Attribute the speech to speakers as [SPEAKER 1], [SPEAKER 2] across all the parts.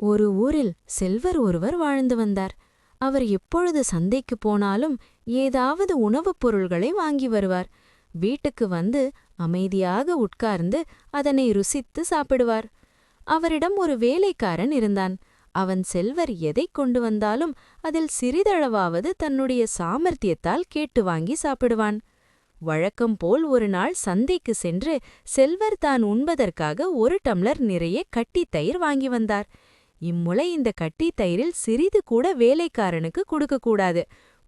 [SPEAKER 1] ஒரு ஊரில் செல்வர் ஒருவர் வாழ்ந்து வந்தார். அவர் எப்பொழுது சந்தைக்கு போனாலும் ஏதாவது உணவுப் பொருள்களை வாங்கி வருவார். வீட்டுக்கு வந்து அமைதியாக உட்கார்ந்து அதனை ருசித்து சாப்பிடுவார். அவரிடம் ஒரு வேலைக்காரன் இருந்தான். அவன் செல்வர் எதைக் கொண்டு வந்தாலும் அதில் சிறிதளவாவது தன்னுடைய சாமர்த்தியத்தால் கேட்டு வாங்கி சாப்பிடுவான். வழக்கம் போல் ஒரு நாள் சந்தைக்கு சென்று செல்வர் தான் உண்பதற்காக ஒரு டம்ளர் நிறைய கட்டித் தயிர் வாங்கி வந்தார். இம்முளை இந்த கட்டித் தயிரில் சிறிது கூட வேலைக்காரனுக்கு கொடுக்கக்கூடாது.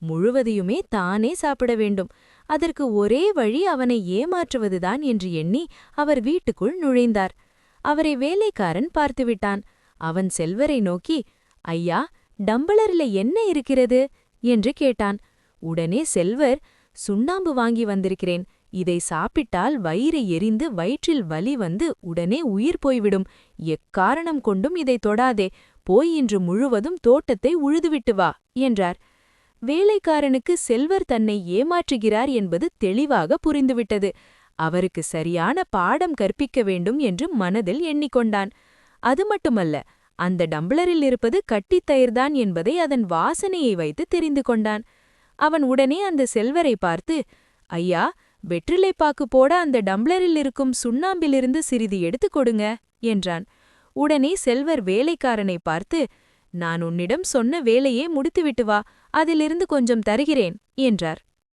[SPEAKER 1] முழுவதையுமே தானே சாப்பிட வேண்டும். அதற்கு ஒரே வழி அவனை ஏமாற்றுவதுதான் என்று எண்ணி அவர் வீட்டுக்குள் நுழைந்தார். அவரை வேலைக்காரன் பார்த்துவிட்டான். அவன் செல்வரை நோக்கி ஐயா டம்பளர்ல என்ன இருக்கிறது? என்று கேட்டான். உடனே செல்வர் சுண்ணாம்பு வாங்கி வந்திருக்கிறேன். இதை சாப்பிட்டால் வயிறு எரிந்து வயிற்றில் வலி வந்து உடனே உயிர் போய்விடும். எக்காரணம் கொண்டும் இதை தொடாதே. போய் இன்று முழுவதும் தோட்டத்தை உழுதுவிட்டு வா என்றார். வேலைக்காரனுக்கு செல்வர் தன்னை ஏமாற்றுகிறார் என்பது தெளிவாக புரிந்துவிட்டது. அவருக்கு சரியான பாடம் கற்பிக்க வேண்டும் என்று மனதில் எண்ணிக்கொண்டான். அது மட்டுமல்ல அந்த டம்ளரில் இருப்பது கட்டித் தயிர்தான் என்பதை அதன் வாசனையை வைத்து தெரிந்து கொண்டான். அவன் உடனே அந்த செல்வரை பார்த்து ஐயா வெற்றிலைப்பாக்கு போட அந்த டம்ளரில் இருக்கும் சுண்ணாம்பிலிருந்து சிறிது எடுத்துக் கொடுங்க என்றான். உடனே செல்வர் வேலைக்காரனை பார்த்து நான் உன்னிடம் சொன்ன வேலையே முடித்துவிட்டு வா அதிலிருந்து கொஞ்சம் தருகிறேன் என்றார்.